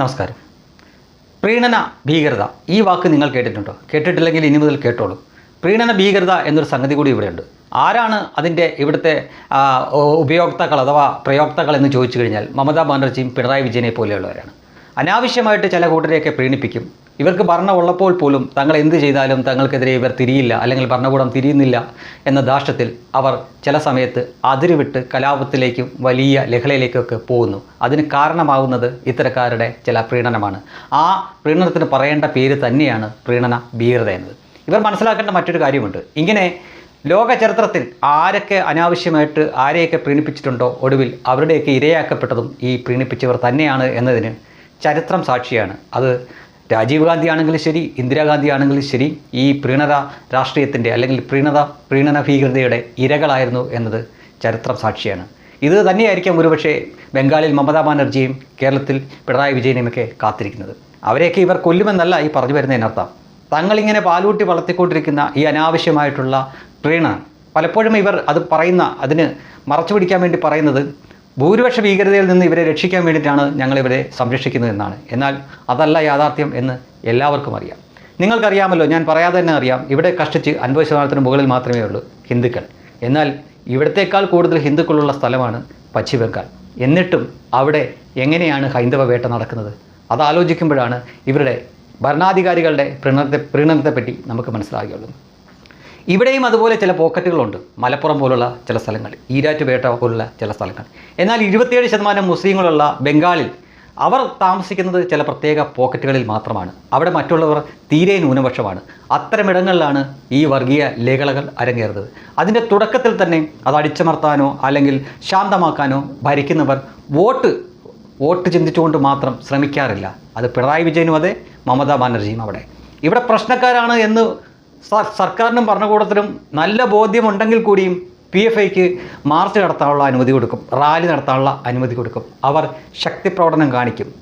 നമസ്കാരം. പ്രീണന ഭീകരത ഈ വാക്ക് നിങ്ങൾ കേട്ടിട്ടുണ്ടോ? കേട്ടിട്ടില്ലെങ്കിൽ ഇനി മുതൽ കേട്ടോളൂ. പ്രീണന ഭീകരത എന്നൊരു സംഗതി കൂടി ഇവിടെയുണ്ട്. ആരാണ് അതിന്റെ ഇവിടുത്തെ ഉപയോക്താക്കൾ അഥവാ പ്രയോക്താക്കൾ എന്ന് ചോദിച്ചു കഴിഞ്ഞാൽ മമതാ ബാനർജിയും പിണറായി വിജയനെ പോലെയുള്ളവരാണ് അനാവശ്യമായിട്ട് ചില കൂട്ടരെയൊക്കെ പ്രീണിപ്പിക്കും. ഇവർക്ക് ഭരണം ഉള്ളപ്പോൾ പോലും തങ്ങൾ എന്ത് ചെയ്താലും തങ്ങൾക്കെതിരെ ഇവർ തിരിയില്ല അല്ലെങ്കിൽ ഭരണകൂടം തിരിയുന്നില്ല എന്ന ദാഷ്ട്യത്തിൽ അവർ ചില സമയത്ത് അതിരുവിട്ട് കലാപത്തിലേക്കും വലിയ ലഹളയിലേക്കൊക്കെ പോകുന്നു. അതിന് കാരണമാവുന്നത് ഇത്തരക്കാരുടെ ചില പ്രീണനമാണ്. ആ പ്രീണനത്തിന് പറയേണ്ട പേര് തന്നെയാണ് പ്രീണന ഭീകരത എന്നത്. ഇവർ മനസ്സിലാക്കേണ്ട മറ്റൊരു കാര്യമുണ്ട്. ഇങ്ങനെ ലോക ചരിത്രത്തിൽ ആരൊക്കെ അനാവശ്യമായിട്ട് ആരെയൊക്കെ പ്രീണിപ്പിച്ചിട്ടുണ്ടോ ഒടുവിൽ അവരുടെയൊക്കെ ഇരയാക്കപ്പെട്ടതും ഈ പ്രീണിപ്പിച്ചവർ തന്നെയാണ് എന്നതിന് ചരിത്രം സാക്ഷിയാണ്. അത് രാജീവ് ഗാന്ധി ആണെങ്കിലും ശരി ഇന്ദിരാഗാന്ധി ആണെങ്കിലും ശരി ഈ പ്രീണത രാഷ്ട്രീയത്തിന്റെ അല്ലെങ്കിൽ പ്രീണത പ്രീണന ഭീകരതയുടെ ഇരകളായിരുന്നു എന്നത് ചരിത്രം സാക്ഷിയാണ്. ഇത് തന്നെയായിരിക്കാം ഒരുപക്ഷെ ബംഗാളിൽ മമതാ ബാനർജിയും കേരളത്തിൽ പിണറായി വിജയനുമൊക്കെ കാത്തിരിക്കുന്നത്. അവരെയൊക്കെ ഇവർ കൊല്ലുമെന്നല്ല ഈ പറഞ്ഞു വരുന്നതിനർത്ഥം. തങ്ങളിങ്ങനെ പാലൂട്ടി വളർത്തിക്കൊണ്ടിരിക്കുന്ന ഈ അനാവശ്യമായിട്ടുള്ള പ്രീണ പലപ്പോഴും ഇവർ അത് പറയുന്ന അതിന് മറച്ചു പിടിക്കാൻ വേണ്ടി പറയുന്നത് ഭൂരിപക്ഷ ഭീകരതയിൽ നിന്ന് ഇവരെ രക്ഷിക്കാൻ വേണ്ടിയിട്ടാണ് ഞങ്ങൾ ഇവരെ സംരക്ഷിക്കുന്നത് എന്നാണ്. എന്നാൽ അതല്ല യാഥാർത്ഥ്യം എന്ന് എല്ലാവർക്കും അറിയാം. നിങ്ങൾക്കറിയാമല്ലോ ഞാൻ പറയാതെ തന്നെ അറിയാം ഇവിടെ കഷ്ടിച്ച് അൻപത് ശതമാനത്തിന് മുകളിൽ മാത്രമേ ഉള്ളൂ ഹിന്ദുക്കൾ. എന്നാൽ ഇവിടത്തേക്കാൾ കൂടുതൽ ഹിന്ദുക്കളുള്ള സ്ഥലമാണ് പശ്ചിമ ബംഗാൾ എന്നിട്ടും അവിടെ എങ്ങനെയാണ് ഹൈന്ദവ വേട്ട നടക്കുന്നത്? അത് ആലോചിക്കുമ്പോഴാണ് ഇവരുടെ ഭരണാധികാരികളുടെ പ്രീണനത്തെ പ്രീണനത്തെപ്പറ്റി നമുക്ക് മനസ്സിലാകുകയുള്ളൂ ഇവിടെയും അതുപോലെ ചില പോക്കറ്റുകളുണ്ട്. മലപ്പുറം പോലുള്ള ചില സ്ഥലങ്ങൾ ഈരാറ്റുപേട്ട പോലുള്ള ചില സ്ഥലങ്ങൾ. എന്നാൽ ഇരുപത്തിയേഴ് ശതമാനം മുസ്ലിങ്ങളുള്ള ബംഗാളിൽ അവർ താമസിക്കുന്നത് ചില പ്രത്യേക പോക്കറ്റുകളിൽ മാത്രമാണ്. അവിടെ മറ്റുള്ളവർ തീരെ ന്യൂനപക്ഷമാണ്. അത്തരമിടങ്ങളിലാണ് ഈ വർഗീയ ലേഖലകൾ അരങ്ങേറുന്നത്. അതിന്റെ തുടക്കത്തിൽ തന്നെ അത് അടിച്ചമർത്താനോ അല്ലെങ്കിൽ ശാന്തമാക്കാനോ ഭരിക്കുന്നവർ വോട്ട് വോട്ട് ചിന്തിച്ചുകൊണ്ട് മാത്രം ശ്രമിക്കാറില്ല. അത് പിണറായി വിജയനും അതെ മമതാ ബാനർജിയും അവിടെ. ഇവിടെ പ്രശ്നക്കാരാണ് എന്ന് സർക്കാരിനും ഭരണകൂടത്തിനും നല്ല ബോധ്യമുണ്ടെങ്കിൽ കൂടിയും പി എഫ് ഐക്ക് മാർച്ച് നടത്താനുള്ള അനുമതി കൊടുക്കും. റാലി നടത്താനുള്ള അനുമതി കൊടുക്കും. അവർ ശക്തി പ്രകടനം കാണിക്കും.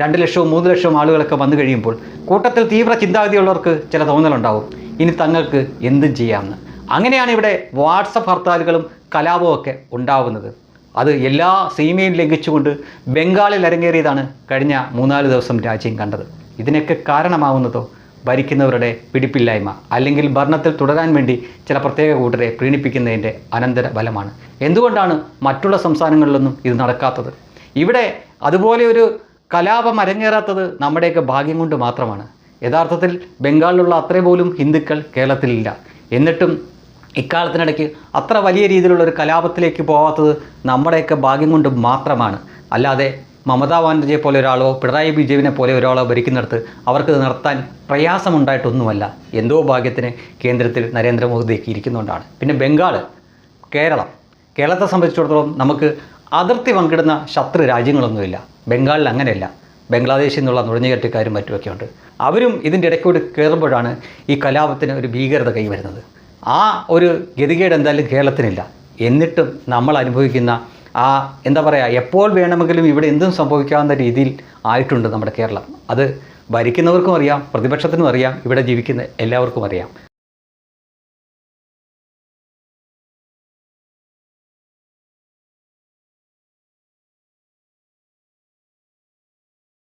രണ്ട് ലക്ഷവും മൂന്ന് ലക്ഷവും ആളുകളൊക്കെ വന്നു കഴിയുമ്പോൾ കൂട്ടത്തിൽ തീവ്ര ചിന്താഗതിയുള്ളവർക്ക് ചില തോന്നലുണ്ടാവും. ഇനി തങ്ങൾക്ക് എന്തും ചെയ്യാമെന്ന്. അങ്ങനെയാണ് ഇവിടെ വാട്സപ്പ് ഹർത്താലുകളും കലാപവും ഒക്കെ ഉണ്ടാവുന്നത്. അത് എല്ലാ സീമയും ലംഘിച്ചുകൊണ്ട് ബംഗാളിൽ അരങ്ങേറിയതാണ് കഴിഞ്ഞ മൂന്നാൽ ദിവസം രാജ്യം കണ്ടത്. ഇതിനൊക്കെ കാരണമാവുന്നതോ? ഭരിക്കുന്നവരുടെ പിടിപ്പില്ലായ്മ അല്ലെങ്കിൽ ഭരണത്തിൽ തുടരാൻ വേണ്ടി ചില പ്രത്യേക കൂട്ടരെ പ്രീണിപ്പിക്കുന്നതിന്റെ അനന്തര ഫലമാണ് എന്തുകൊണ്ടാണ് മറ്റുള്ള സംസ്ഥാനങ്ങളിലൊന്നും ഇത് നടക്കാത്തത്? ഇവിടെ അതുപോലെ ഒരു കലാപം അരങ്ങേറാത്തത് നമ്മുടെയൊക്കെ ഭാഗ്യം കൊണ്ട് മാത്രമാണ്. യഥാർത്ഥത്തിൽ ബംഗാളിലുള്ള അത്ര പോലും ഹിന്ദുക്കൾ കേരളത്തിലില്ല. എന്നിട്ടും ഇക്കാലത്തിനിടയ്ക്ക് അത്ര വലിയ രീതിയിലുള്ള ഒരു കലാപത്തിലേക്ക് പോകാത്തത് നമ്മുടെയൊക്കെ ഭാഗ്യം കൊണ്ട് മാത്രമാണ്. അല്ലാതെ മമതാ ബാനർജിയെ പോലെ ഒരാളോ പിണറായി വിജയനെ പോലെ ഒരാളോ ഭരിക്കുന്നിടത്ത് അവർക്ക് നടത്താൻ പ്രയാസമുണ്ടായിട്ടൊന്നുമല്ല. എന്തോ ഭാഗ്യത്തിന് കേന്ദ്രത്തിൽ നരേന്ദ്രമോദി ഇരിക്കുന്നുകൊണ്ടാണ് പിന്നെ ബംഗാൾ കേരളം. കേരളത്തെ സംബന്ധിച്ചിടത്തോളം നമുക്ക് അതിർത്തി പങ്കിടുന്ന ശത്രു രാജ്യങ്ങളൊന്നുമില്ല. ബംഗാളിൽ അങ്ങനെയല്ല. ബംഗ്ലാദേശിൽ നിന്നുള്ള നുഴഞ്ഞുകയറ്റക്കാരും മറ്റുമൊക്കെ ഉണ്ട് അവരും ഇതിന്റെ ഇടയ്ക്കൂടി കയറുമ്പോഴാണ് ഈ കലാപത്തിന് ഒരു ഭീകരത കൈവരുന്നത്. ആ ഒരു ഗതികേട് എന്തായാലും കേരളത്തിനില്ല. എന്നിട്ടും നമ്മൾ അനുഭവിക്കുന്ന ആ എന്താ പറയുക എപ്പോൾ വേണമെങ്കിലും ഇവിടെ എന്തും സംഭവിക്കാവുന്ന രീതിയിൽ ആയിട്ടുണ്ട് നമ്മുടെ കേരളം. അത് ഭരിക്കുന്നവർക്കും അറിയാം പ്രതിപക്ഷത്തിനും അറിയാം ഇവിടെ ജീവിക്കുന്ന എല്ലാവർക്കും അറിയാം.